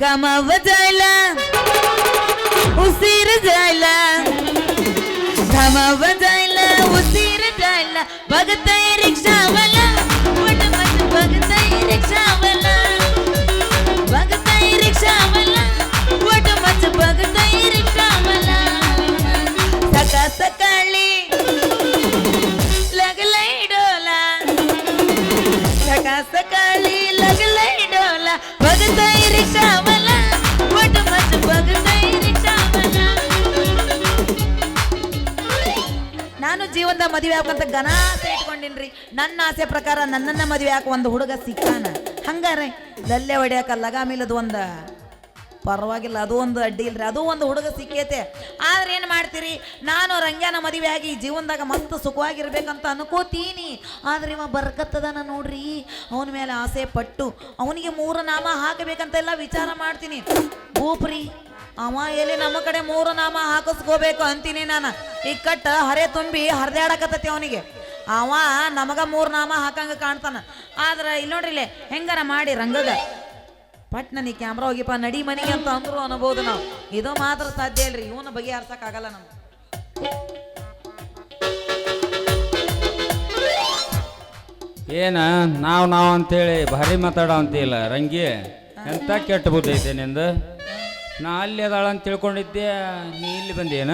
कमाव जायला उशीर जायला घामाव जायला उशीर जायला बघताय रिक्षावाला वट वट बघताय रिक्षावाला बघताय रिक्षावाला वट वट बघताय रिक्षावाला सकाळ सकाळी ಮದುವೆ ಆಗ್ಬೇಕಂತ ಘನ ಆಸೆ ಇಟ್ಕೊಂಡಿನ್ರಿ. ನನ್ನ ಆಸೆ ಪ್ರಕಾರ ನನ್ನನ್ನ ಮದುವೆ ಹಾಕುವ ಒಂದು ಹುಡುಗ ಸಿಕ್ಕಾನ. ಹಂಗಾರೆ ಲಲ್ಲೆ ಹೊಡಿಯಾಕ ಲಗಾಮಿಲ್ಲದ ಒಂದು. ಪರವಾಗಿಲ್ಲ, ಅದು ಒಂದು ಅಡ್ಡಿ ಇಲ್ರಿ, ಅದು ಒಂದು ಹುಡುಗ ಸಿಕ್ಕೈತೆ. ಆದ್ರೆ ಏನು ಮಾಡ್ತೀರಿ? ನಾನು ರಂಗ್ಯಾನ ಮದುವೆ ಆಗಿ ಜೀವನದಾಗ ಮಸ್ತ್ ಸುಖವಾಗಿರ್ಬೇಕಂತ ಅನ್ಕೋತೀನಿ. ಆದ್ರೆ ಇವ ಬರ್ಕತ್ತದನ ನೋಡ್ರಿ. ಅವನ ಮೇಲೆ ಆಸೆ ಪಟ್ಟು, ಅವನಿಗೆ ಮೂರು ನಾಮ ಹಾಕಬೇಕಂತೆಲ್ಲ ವಿಚಾರ ಮಾಡ್ತೀನಿ. ಭೂಪ್ರಿ ಅವ ಎಲ್ಲಿ ನಮ್ಮ ಕಡೆ ಮೂರು ನಾಮ ಹಾಕಿಸ್ಕೋಬೇಕು ಅಂತೀನಿ ನಾನು. ಈ ಕಟ್ಟ ಹರೆ ತುಂಬಿ ಹರಿದಾಡಕತ್ತತಿ ಅವನಿಗೆ. ಅವ ನಮಗ ಮೂರು ನಾಮ ಹಾಕಂಗ ಕಾಣ್ತಾನ. ಆದ್ರ ಇಲ್ಲಿ ನೋಡ್ರಿ ಇಲ್ಲೇ ಹೆಂಗಾರ ಮಾಡಿ ರಂಗದ? ಪಟ್ ನನಗೆ ಕ್ಯಾಮ್ರಾ ಹೋಗಿಪ್ಪ, ನಡಿ ಮನೆಗೆ ಅಂತ ಅಂದ್ರು ಅನ್ಬೋದು ನಾವು. ಇದು ಮಾತ್ರ ಸಾಧ್ಯ ಇಲ್ರಿ, ಇವನ ಬಗೆಹರ್ಸಕ್ಕಾಗಲ್ಲ ನಮ್ಗೆ. ಏನ, ನಾವು ನಾವು ಅಂತೇಳಿ ಭಾರಿ ಮಾತಾಡೋ ಅಂತಿಲ್ಲ, ರಂಗಿ. ಎಂತ ಕೆಟ್ಟ ಬುದ್ಧಿ ಐತೆ ನಿಂದು? ನಾ ಅಲ್ಲಿ ಅದಾಳ ಅಂತ ತಿಳ್ಕೊಂಡಿದ್ದೆ ನೀ ಇಲ್ಲಿ ಬಂದೇನ?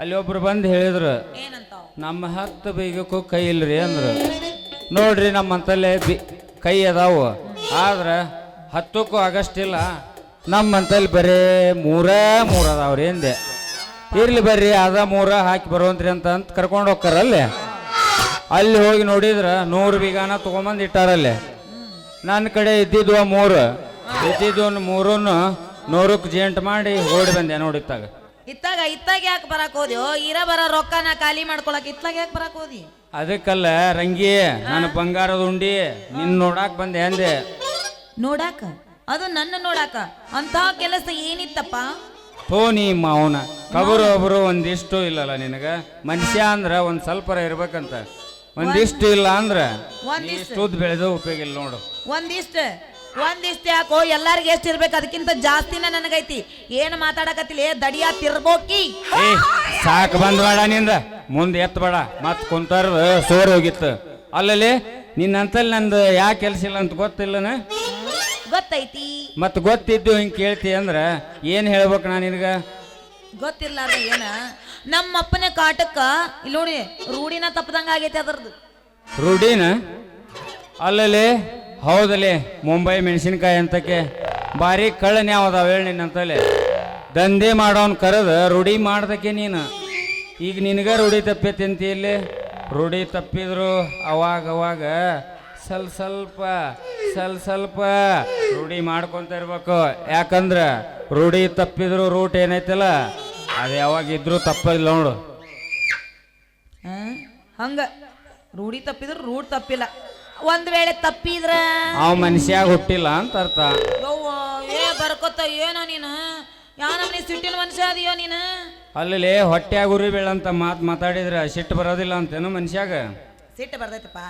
ಅಲ್ಲಿ ಒಬ್ರು ಬಂದು ಹೇಳಿದ್ರು ನಮ್ಮ ಹತ್ತು ಬೀಗಕ್ಕೂ ಕೈ ಇಲ್ರಿ ಅಂದ್ರು. ನೋಡ್ರಿ ನಮ್ಮಂತಲ್ಲೇ ಬಿ ಕೈ ಅದಾವು. ಆದ್ರೆ ಹತ್ತಕ್ಕೂ ಆಗಷ್ಟಿಲ್ಲ ನಮ್ಮಂತಲ್ಲಿ ಬರೇ ಮೂರೇ ಮೂರು ಅದಾವ್ರಿ ಅಂದೆ. ಇರ್ಲಿ ಬರ್ರಿ ಅದ ಮೂರ ಹಾಕಿ ಬರುವಂತ್ರಿ ಅಂತ ಅಂತ ಕರ್ಕೊಂಡು ಹೋಗ್ತಾರಲ್ಲೇ ಅಲ್ಲಿ. ಹೋಗಿ ನೋಡಿದ್ರ ನೂರು ಬೀಗಾನ ತಗೊಂಬಂದು ಇಟ್ಟಾರಲ್ಲಿ. ನನ್ನ ಕಡೆ ಇದ್ದಿದ್ವ ಮೂರು ಇದ್ದಿದ್ದು ಮೂರನ್ನು ನೂರಕ್ಕೆ ಜೇಂಟ್ ಮಾಡಿ ಓಡಿ ಬಂದೆ ನೋಡಿ ಇತ್ತಾಗ. ಇತ್ತಾಗ ಇತ್ತಾಗ ಯಾಕೆ ಬರಕ್ ಹೋದ್ಯ? ಇರ ಬರ ರೊಕ್ಕನ ಖಾಲಿ ಮಾಡ್ಕೊಳಕ್ ಇತ್ತಾಗ ಯಾಕೆ ಬರಕ್ ಹೋದಿ? ಅದಕ್ಕಲ್ಲ ರಂಗಿ ನಾನು ಬಂಗಾರದ ಉಂಡಿ ನಿನ್ ನೋಡಾಕ್ ಬಂದೆ ಅಂದೆ. ನೋಡಾಕ? ಅದು ನನ್ನ ನೋಡಾಕ. ಅಂತ ಕೆಲಸ ಏನಿತ್ತಪ್ಪ? ಹೋ ನೀ ಮಾವನ ಕಬರು ಒಬ್ರು ಒಂದಿಷ್ಟು ಇಲ್ಲಲ್ಲ ನಿನಗ. ಮನುಷ್ಯ ಅಂದ್ರ ಒಂದ್ ಸ್ವಲ್ಪ ಇರ್ಬೇಕಂತ. ಒಂದಿಷ್ಟು ಇಲ್ಲ ಅಂದ್ರ ಒಂದಿಷ್ಟು. ಇಷ್ಟುದ್ ಬೆಳೆದು ಉಪಯೋಗ ಇಲ್ಲ ನೋಡು. ಒಂದಿಷ್ಟ. ಒಂದಿಷ್ಟ ಯಾಕೋ ಎಲ್ಲಾರಿಗೆ ಎಷ್ಟು ಇರ್ಬೇಕು ಅದಕ್ಕಿಂತ ಜಾಸ್ತಿನ ನನಗೈತಿ. ಏನು ಮಾತಾಡಕತ್ತಿಲ್ಲ ದಡಿಯಾ ತಿರ್ಬೋಕಿ. ಏ ಸಾಕು ಬಂದ್ ಬೇಡ ನಿಂದ. ಮುಂದೆ ಎತ್ ಬೇಡ. ಮತ್ ಕುಂತಾರ ಸೋರ್ ಹೋಗಿತ್ತು. ಅಲ್ಲಲ್ಲಿ ನಿನ್ನಂತಲ್ಲಿ ನಂದು ಯಾಕೆ ಕೆಲಸ ಇಲ್ಲ ಅಂತ ಗೊತ್ತಿಲ್ಲನ? ಗೊತ್ತೈತಿ. ಮತ್ ಗೊತ್ತಿದ್ದು ಹಿಂಗ್ ಕೇಳ್ತಿ ಅಂದ್ರ ಏನ್ ಹೇಳ್ಬೇಕು ನಾ ನಿನಗ? ಗೊತ್ತಿರ್ಲಾರ್ದ ಏನ? ನಮ್ಮ ಅಪ್ಪನ ಕಾಟಕ್ಕ ಇಲ್ಲಿ ನೋಡಿ ರೂಢಿನ ತಪ್ಪದಂಗ ಆಗೈತಿ ಅದ್ರದ್ದು. ರೂಢಿನ? ಅಲ್ಲಲ್ಲಿ ಹೌದಲ್ಲಿ ಮುಂಬೈ ಮೆಣಸಿನ್ಕಾಯಿ ಅಂತಕ್ಕೆ ಭಾರಿ ಕಳ್ಳನೆ ಯಾವ್ದಾವ ಹೇಳಿ ನಿನ್ನಂತಲ್ಲಿ ದಂಧೆ ಮಾಡೋನ್ ಕರೆದು, ರೂಢಿ ಮಾಡ್ದಕ್ಕೆ ನೀನು. ಈಗ ನಿನಗ ರೂಢಿ ತಪ್ಪೈತಿ ಇಲ್ಲಿ? ರೂಢಿ ತಪ್ಪಿದ್ರು ಅವಾಗ ಅವಾಗ ಸ್ವಲ್ಪ ಸ್ವಲ್ಪ ಸ್ವಲ್ಪ ಸ್ವಲ್ಪ ರೂಢಿ ಮಾಡ್ಕೊಂತ ಇರ್ಬೇಕು. ಯಾಕಂದ್ರೆ ರೂಢಿ ತಪ್ಪಿದ್ರು ರೂಟ್ ಏನೈತಲ್ಲ, ಅದು ಯಾವಾಗ ಇದ್ರೂ ತಪ್ಪಲ್ಲ ನೋಡು? ಹಂಗ. ರೂಢಿ ತಪ್ಪಿದ್ರು ರೂಟ್ ತಪ್ಪಿಲ್ಲ. ಒಂದ್ ವೇಳೆ ತಪ್ಪಿದ್ರ? ಅವ್ ಮನುಷ್ಯಾಗ ಹುಟ್ಟಿಲ್ಲ ಅಂತ ಅರ್ಥ. ಯವ್ವ ಏ ಬರ್ಕೊತ ಏನೋ ನೀನು? ಯಾವ ನಮ್ನಿ ಸಿಟ್ಟಿನ ಮನುಷ್ಯ ಅದೆಯೋ ನೀನು? ಅಲ್ಲಿ ಹೊಟ್ಯಾಗ ಉರಿ ಬೀಳಂತ ಮಾತು ಮಾತಾಡಿದ್ರೆ ಸಿಟ್ಟು ಬರೋದಿಲ್ಲ ಅಂತೇನು ಮನುಷ್ಯಾಗ. ಸಿಟ್ಟು ಬರ್ತೈತಪ್ಪ.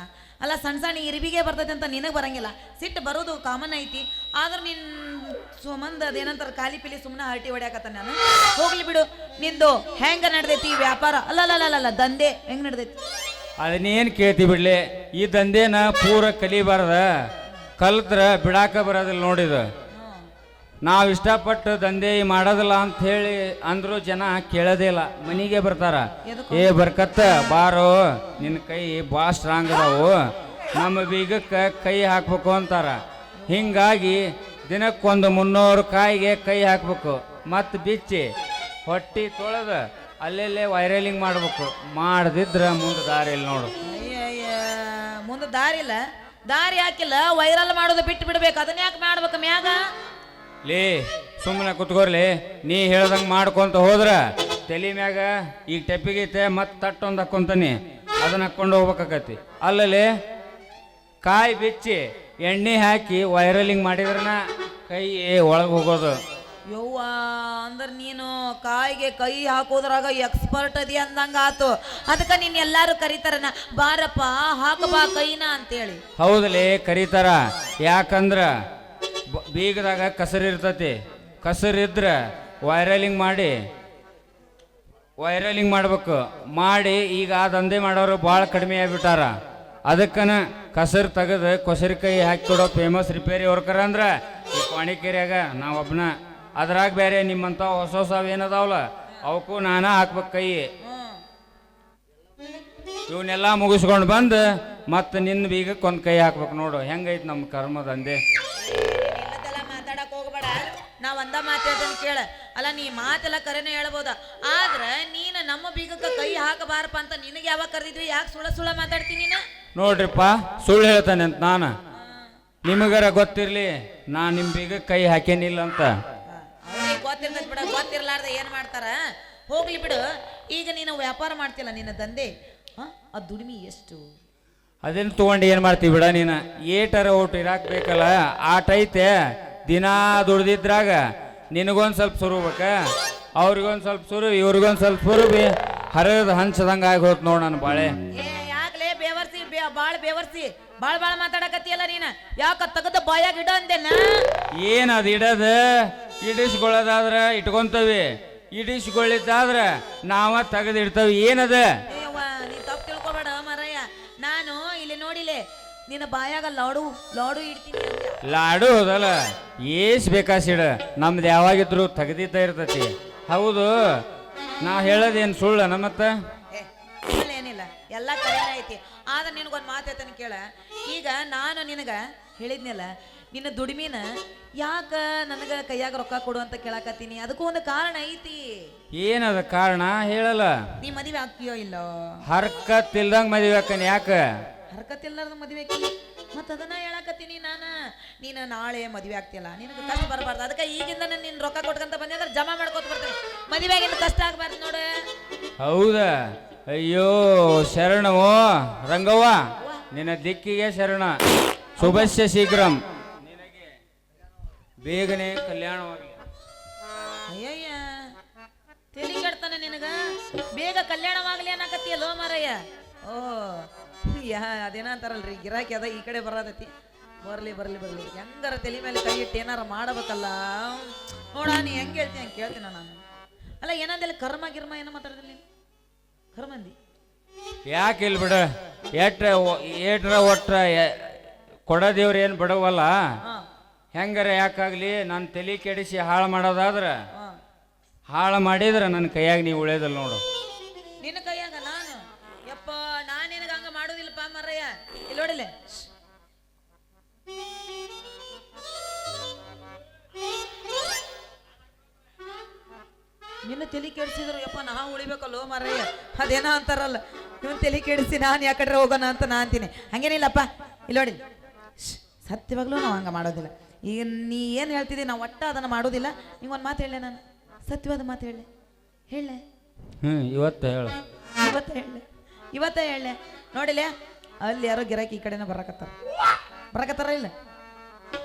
ಅಲ್ಲ ಸಣ್ಣ ಸಣ್ಣ ಇರಿವಿಗೆ ಬರ್ತೈತೆ ಅಂತ ನಿನಗೆ ಬರಂಗಿಲ್ಲ. ಸಿಟ್ಟು ಬರೋದು ಕಾಮನ್ ಐತಿ. ಆದ್ರೆ ನಿನ್ ಸುಮಂದ ಅದೇನಂತಾರ ಖಾಲಿ ಪಿಲಿ ಸುಮ್ಮನೆ ಹರಟಿ ಹೊಡ್ಯಾಕತ್ತ ನಾನು? ಹೋಗ್ಲಿ ಬಿಡು. ನಿಂದು ಹೆಂಗ ನಡ್ದೈತಿ ವ್ಯಾಪಾರ? ಅಲ್ಲ ಅಲ್ಲ ಅಲ್ಲ, ಅಲ್ಲ ದಂಧೆ ಹೆಂಗ್ ನಡ್ದೈತಿ? ಅದನ್ನೇನು ಕೇಳ್ತಿ ಬಿಡ್ಲಿ? ಈ ದಂಧೆನ ಪೂರ ಕಲಿಬಾರ್ದ. ಕಲ್ತ್ರ ಬಿಡಾಕ ಬರೋದಿಲ್ಲ ನೋಡಿದ. ನಾವು ಇಷ್ಟಪಟ್ಟು ದಂಧೆ ಮಾಡೋದಿಲ್ಲ ಅಂತ ಹೇಳಿ ಅಂದ್ರು ಜನ ಕೇಳೋದೇ ಇಲ್ಲ. ಮನೆಗೆ ಬರ್ತಾರ. ಏ ಬರ್ಕತ್ತ ಬಾರೋ ನಿನ್ನ ಕೈ ಭಾಳ ಸ್ಟ್ರಾಂಗ್ ಅದಾವು. ನಮ್ಮ ಬೀಗಕ್ಕೆ ಕೈ ಹಾಕ್ಬೇಕು ಅಂತಾರ. ಹಿಂಗಾಗಿ ದಿನಕ್ಕೊಂದು ಮುನ್ನೂರು ಕಾಯಿಗೆ ಕೈ ಹಾಕ್ಬೇಕು. ಮತ್ತು ಬಿಚ್ಚಿ ಹೊಟ್ಟಿ ತೊಳೆದ. ಅಲ್ಲೆಲ್ಲೇ ವೈರಲಿಂಗ್ ಮಾಡ್ಬೇಕು. ಮಾಡದಿದ್ರೆ ಮುಂದೆ ದಾರಿ ಇಲ್ಲ ನೋಡು. ಅಯ್ಯಯ್ಯ ಮುಂದೆ ದಾರಿ ಇಲ್ಲ. ದಾರಿ ಹಾಕಿಲ್ಲ ವೈರಲ್ ಮಾಡೋದು ಬಿಟ್ಟು ಬಿಡ್ಬೇಕು. ಅದನ್ನ ಯಾಕೆ ಮಾಡ್ಬೇಕು ಮ್ಯಾಗ? ಲೇ ಸುಮ್ಮನೆ ಕುತ್ಕೋರ್ಲಿ ನೀ ಹೇಳ್ದಂಗೆ ಮಾಡ್ಕೊಂತ ಹೋದ್ರ ತಲೆ ಮ್ಯಾಗ ಈಗ ಟೆಪ್ಪಿಗೈತೆ ಮತ್ತೆ ತಟ್ಟೊಂದು ಹಾಕ್ಕೊಂತಾನೆ ಅದನ್ನ ಹಾಕ್ಕೊಂಡು ಹೋಗ್ಬೇಕಾಕತಿ ಅಲ್ಲಲ್ಲಿ ಕಾಯಿ ಬಿಚ್ಚಿ ಎಣ್ಣೆ ಹಾಕಿ ವೈರಲಿಂಗ್ ಮಾಡಿದ್ರನ ಕೈ ಒಳಗೆ ಹೋಗೋದು. ಯವ್ವ, ಅಂದ್ರೆ ನೀನು ಕಾಯಿಗೆ ಕೈ ಹಾಕೋದ್ರಾಗ ಎಕ್ಸ್ಪರ್ಟ್ ಅದಿ ಅಂದಂಗ ಆತು. ಅದಕ್ಕೆ ನೀನ್ ಎಲ್ಲಾರು ಕರೀತಾರನ, ಬಾರಪ್ಪ ಹಾಕ ಬಾ ಕೈನ ಅಂತೇಳಿ. ಹೌದಲೇ, ಕರೀತಾರ. ಯಾಕಂದ್ರ ಬ- ಬೀಗದಾಗ ಕಸರು ಇರ್ತತಿ. ಕಸರು ಇದ್ರೆ ವೈರಲಿಂಗ್ ಮಾಡಿ, ವೈರಲಿಂಗ್ ಮಾಡ್ಬೇಕು. ಮಾಡಿ ಈಗ ಆ ದಂಧೆ ಮಾಡೋರು ಭಾಳ ಕಡಿಮೆ ಆಗ್ಬಿಟ್ಟಾರ. ಅದಕ್ಕನ ಕಸರು ತೆಗೆದು ಕೊಸರಿ ಕೈ ಹಾಕಿ ಕೊಡೋ ಫೇಮಸ್ ರಿಪೇರಿ ವರ್ಕರ್ ಅಂದ್ರೆ ಈ ಪಾಣಿಕೇರಿಯಾಗ ನಾವು ಒಬ್ಬನ ಅದ್ರಾಗ ಬೇರೆ ನಿಮ್ಮಂತ ಹೊಸ ಹೊಸ ಏನದಾವಲ್ಲ ಅವಕ್ಕೂ ನಾನ ಹಾಕ್ಬೇಕು ಕೈ. ಇವನ್ನೆಲ್ಲ ಮುಗಿಸ್ಕೊಂಡು ಬಂದು ಮತ್ತೆ ನಿನ್ನ ಬೀಗಕ್ಕೆ ಒಂದು ಕೈ ಹಾಕ್ಬೇಕು ನೋಡು. ಹೆಂಗೈತೆ ನಮ್ಮ ಕರ್ಮದಂದೆ ಮಾತಾಡಕ್ ಹೋಗ್ಬೇಡ. ನಾವ್ ಅಂದ ಮಾತಾಡ್ತೇನೆ ಕೇಳ. ಅಲ್ಲ ನೀ ಮಾತೆಲ್ಲ ಕರೆನೇ ಹೇಳ್ಬೋದ? ಆದ್ರೆ ನೀನು ನಮ್ಮ ಬೀಗಕ್ಕೆ ಕೈ ಹಾಕಬಾರಪ್ಪ ಅಂತ ನಿನಗೆ ಯಾವಾಗ ಕರೆದಿದ್ವಿ? ಯಾಕೆ ಸುಳ ಸುಳ ಮಾತಾಡ್ತೀನಿ ನೀನು? ನೋಡ್ರಿಪ್ಪ ಸುಳ್ಳು ಹೇಳ್ತಾನೆ ಅಂತ ನಾನು. ನಿಮಗರ ಗೊತ್ತಿರಲಿ ನಾ ನಿಮ್ಮ ಬೀಗಕ್ಕೆ ಕೈ ಹಾಕೇನಿಲ್ಲ ಅಂತ. ಗೊತ್ತಿರ್ತೈತಿ ಬಿಡ ಗೊತ್ತಿರ್ಲಾರ್ದ ಏನು ಮಾಡ್ತಾರ? ಹೋಗ್ಲಿ ಬಿಡು. ಈಗ ನೀನು ವ್ಯಾಪಾರ ಮಾಡ್ತಿಲ್ಲ ನಿನ್ನ ದಂಧೆ? ಆ ದುಡಿಮೆ ಎಷ್ಟು? ಅದನ್ನ ತಗೊಂಡು ಏನು ಮಾಡ್ತೀವಿ ಬಿಡ ನೀನು? ಏಟರ ಓಟು ಇರಾಕ್ ಬೇಕಲ್ಲ ಆಟ ಐತೆ ದಿನಾ ದುಡ್ದಿದ್ರಾಗ ನಿನಗೊಂದು ಸ್ವಲ್ಪ ಸುರುಬೇಕ ಅವ್ರಿಗೊಂದು ಸ್ವಲ್ಪ ಸುರು ಇವ್ರಿಗೊಂದು ಸ್ವಲ್ಪ ಸುರುಬಿ ಹರಿದ ಹಂಚದಂಗೆ ಆಗಿ ಹೋತ್ ನೋಡು ನನ್ನ ಬಾಳೆ. ಬಾಳ್ ಬೇವರ್ಸಿ ಬಾಳ್ ಬಾಳ ಮಾತಾಡಕತ್ತಿಯಲ್ಲ ನೀನ. ಯಾಕ ತಗದ ಬಾಯಾಗ ಇಡ ಅಂದೇನ? ಏನು ಅದು ಇಡದ? ಇಡಿಸ್ಕೊಳ್ಳೋದಾದ್ರ ಇಟ್ಕೊಂತವಿ. ಇಡಿಸ್ಕೊಳ್ಳಿದ್ದಾದ್ರ ನಾವ ತೆಗೆದು ಇಡ್ತವಿ ಏನದ? ಏವ್ವ ನೀ ತಪ್ಪು ತಿಳ್ಕೊಬೇಡ ಮಾರಯ್ಯ ನಾನು ಇಲ್ಲಿ ನೋಡಿಲೆ ನಿನ್ನ ಬಾಯಾಗ ಲಾಡು ಲಾಡು ಇಡ್ತೀನಿ ಅಂದೆ. ಲಾಡು ಹೋದಲ್ಲ? ಏಸ್ ಬೇಕಾಸಿಡ ನಮ್ದು ಯಾವಾಗಿದ್ರು ತೆಗೆದಿದ್ದ ಇರ್ತತಿ. ಹೌದು ನಾ ಹೇಳೋದೇನು ಸುಳ್ಳ ನಮ್ಮತ್ತ? ಎಲ್ಲ ಕರೆನೇ ಐತಿ. ಆದ್ರೆ ನಿನಗೊಂದು ಮಾತು ಹೇಳ್ತೇನೆ ಕೇಳ. ಈಗ ನಾನು ನಿನಗ ಹೇಳಿದ್ನಲ್ಲ ನಿನ್ನ ದುಡಿಮಿನ ಯಾಕ ನನಗೆ ಕೈಯಾಗ ರೊಕ್ಕ ಕೊಡು ಅಂತ ಕೇಳಕತ್ತೀನಿ? ಅದಕ್ಕೂ ಒಂದು ಕಾರಣ ಐತಿ. ಏನದ ಕಾರಣ? ಹೇಳಲ್ಲ. ನೀ ಮದುವೆ ಆಗ್ತೀಯೋ ಇಲ್ಲೋ? ಹರ್ಕತ್ ಇಲ್ದಂಗ ಮದುವೆ ಆಕನ್ ಯಾಕ? ಹರಕತ್ತಿಲ್ಲಾರ್ದ ಮದುವೆ ಆಕಿ? ಮತ್ತ ಅದನ್ನ ಹೇಳಕತ್ತೀನಿ ನಾನು. ನೀನು ನಾಳೆ ಮದುವೆ ಆಗ್ತಿಲ್ಲ ನಿನಗೆ ಕಷ್ಟ ಬರಬಾರ್ದು. ಅದಕ್ಕೆ ಈಗಿಂದ ನೀನು ರೊಕ್ಕ ಕೊಟ್ಕಂತ ಬಂದೆ ಅಂದ್ರೆ ಜಮಾ ಮಾಡ್ಕೊತ ಬರ್ತೀನಿ. ಮದುವೆಗಿಂತ ಕಷ್ಟ ಆಗ್ಬಾರ್ದು ನೋಡು. ಹೌದಾ? ಅಯ್ಯೋ, ಶರಣವೋ, ರಂಗವ್ವ, ನಿನ್ನ ದಿಕ್ಕಿಗೆ ಶರಣ. ಶುಭಸ್ಯ ಶೀಘ್ರಂ. ನಿನಗೆ ಬೇಗನೆ ಕಲ್ಯಾಣವಾಗಲಿ ಅಯ್ಯಯ್ಯ ನಿನಗ? ಬೇಗ ಕಲ್ಯಾಣವಾಗ್ಲಿ ಅನ್ನಕತ್ತಿಯಲ್ಲೋ ಮಾರಯ್ಯ. ಓ, ಯಾ ಅಂತಾರಲ್ರಿ, ಗಿರಾಕಿ ಅದ ಈ ಕಡೆ ಬರತೈತಿ. ಬರ್ಲಿ ಬರ್ಲಿ ಬರ್ಲಿ. ಹೆಂಗಾರ ತಲೆ ಮೇಲೆ ಕೈ ಇಟ್ಟು ಏನಾರ ಮಾಡಬೇಕಲ್ಲ? ನೋಡ, ನೀ ಹೆಂಗೆ ಹೇಳ್ತೀನಿ ಹಂಗೆ ಕೇಳ್ತೀನ ನಾನು. ಅಲ್ಲ ಏನಂದಿಲ್ಲ ಕರ್ಮ, ಗಿರ್ಮ, ಏನೋ ಮಾತಾಡಿದ್ರಿ ನೀನು? ಕರ್ಮಂದಿ ಯಾಕೆ ಇಲ್ಲಿ ಬಿಡ? ಎಟ್ರ ಏಟ್ರ ಒಟ್ರ ಕೊಡ ದೇವ್ರ ಏನು ಬಿಡವಲ್ಲ? ಹೆಂಗಾರ ಯಾಕಾಗ್ಲಿ ನನ್ನ ತಲೆ ಕೆಡಿಸಿ ಹಾಳು ಮಾಡೋದಾದ್ರೆ? ಹಾಳು ಮಾಡಿದ್ರೆ ನನ್ನ ಕೈಯಾಗ ನೀವು ಉಳಿಯೋದಿಲ್ಲ ನೋಡು. ನಿನ್ನ ತಲೆ ಕೆಡಿಸಿದ್ರು ಯಪ್ಪ ನಾ ಉಳಿಬೇಕಲ್ಲೋ ಮಾರಯ್ಯ? ಅದೇನೋ ಅಂತಾರಲ್ಲ. ಇವನ್ ತಲೆ ಕೆಡಿಸಿ ನಾನು ಯಾಕಡ್ರೆ ಹೋಗೋಣ ಅಂತ ನಾ ಅಂತೀನಿ. ಹಂಗೇನಿಲ್ಲಪ್ಪ ಇಲ್ಲಿ ನೋಡಿ. ಸತ್ಯವಾಗ್ಲೂ ನಾವು ಹಂಗೆ ಮಾಡೋದಿಲ್ಲ. ಈಗ ನೀ ಏನು ಹೇಳ್ತಿದ್ದಿ ನಾವು ಒಟ್ಟ ಅದನ್ನು ಮಾಡೋದಿಲ್ಲ. ನಿಂಗೊಂದು ಮಾತು ಹೇಳಲೆ ನಾನು. ಸತ್ಯವಾದ ಮಾತು ಹೇಳಲೆ ಹೇಳಲೆ ಹ್ಞೂ ಇವತ್ತು ಹೇಳು. ಇವತ್ತು ಹೇಳೆ. ಇವತ್ತು ಹೇಳೆ. ನೋಡಿಲೇ ಅಲ್ಲಿ ಯಾರೋ ಗಿರಾಕಿ ಈ ಕಡೆನೇ ಬರಕತ್ತಾರ. ಬರಕತ್ತಾರ ಇಲ್ಲ?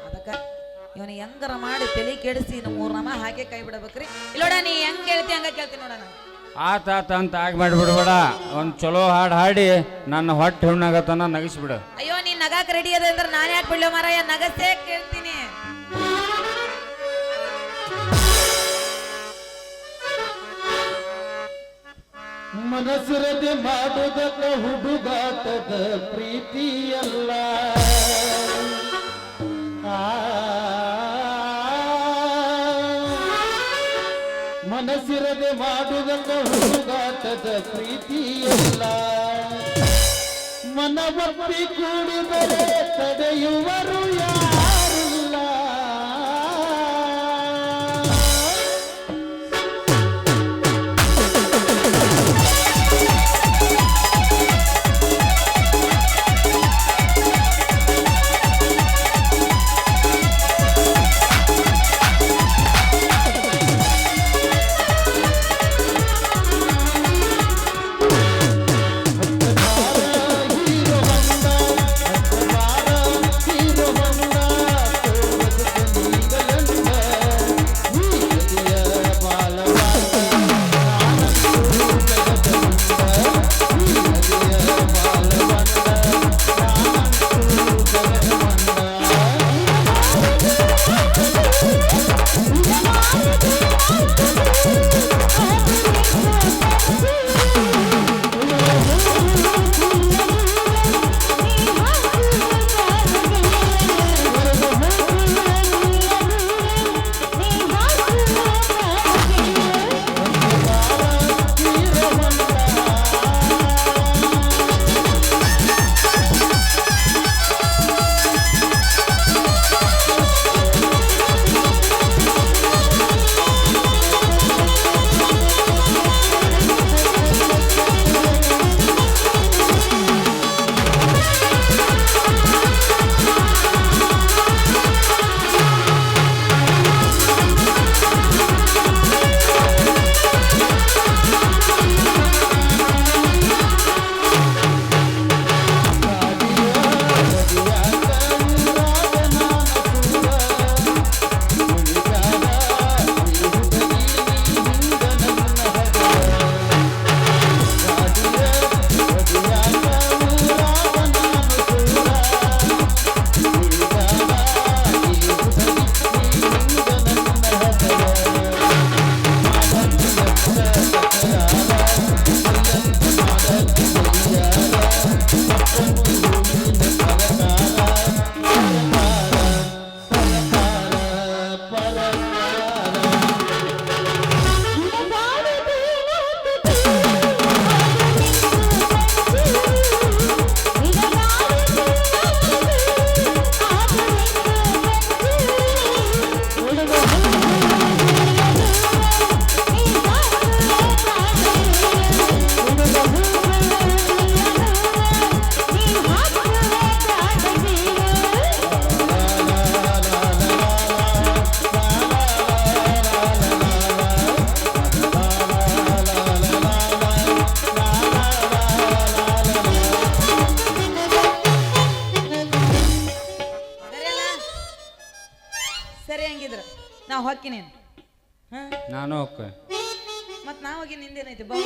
ಅದಕ್ಕ ಇವನು ಹೆಂಗರ ಮಾಡಿ ತಲೆ ಕೆಡಿಸಿ ಇನ್ನು ಮೂರ್ ನಮ ಹಾಗೆ ಕೈ ಬಿಡಬೇಕ್ರಿ. ಇಲ್ಲೋಡ ನೀ ಹೆಂಗ್ ಕೇಳ್ತಿ ಹಂಗ ಕೇಳ್ತೀನಿ ನೋಡ ಆತಾತ ಆತ ಆತ ಅಂತ ಆಗಿ ಮಾಡಿಬಿಡ್ಬೇಡ ಒಂದು ಚಲೋ ಹಾಡು ಹಾಡಿ ನನ್ನ ಹೊಟ್ಟೆ ಹುಣ್ಣಾಗತನ ನಗಿಸ್ಬಿಡು. ಅಯ್ಯೋ ನೀ ನಗಾಕ್ ರೆಡಿ ಅದ ಅಂದ್ರೆ ನಾನು ಯಾಕೆ ಬಿಡ್ಲೋ ಮಾರಾಯ? ನಗಸೇ ಕೇಳ್ತೀನಿ. ಮನಸ್ಸರದೆ ಮಾಡುವುದಕ್ಕ ಹುಡುಗಾಟದ ಪ್ರೀತಿಯಲ್ಲ. ಮಾಡುವುದಕ್ಕ ಹುಡುಗಾಟದ ಪ್ರೀತಿಯಲ್ಲ. ಮನವಪ್ಪಿ ಕೂಡಿದರೆ ತಡೆಯುವರು ಯಾರಿಲ್ಲ ನಾ ನೀನು ಹಾ? ನಾನು ಹೋಗ್ಕ ಮತ್ ನಾ ಹೋಗಿ ನಿಂದೇನೈತೆ? ಬಾ.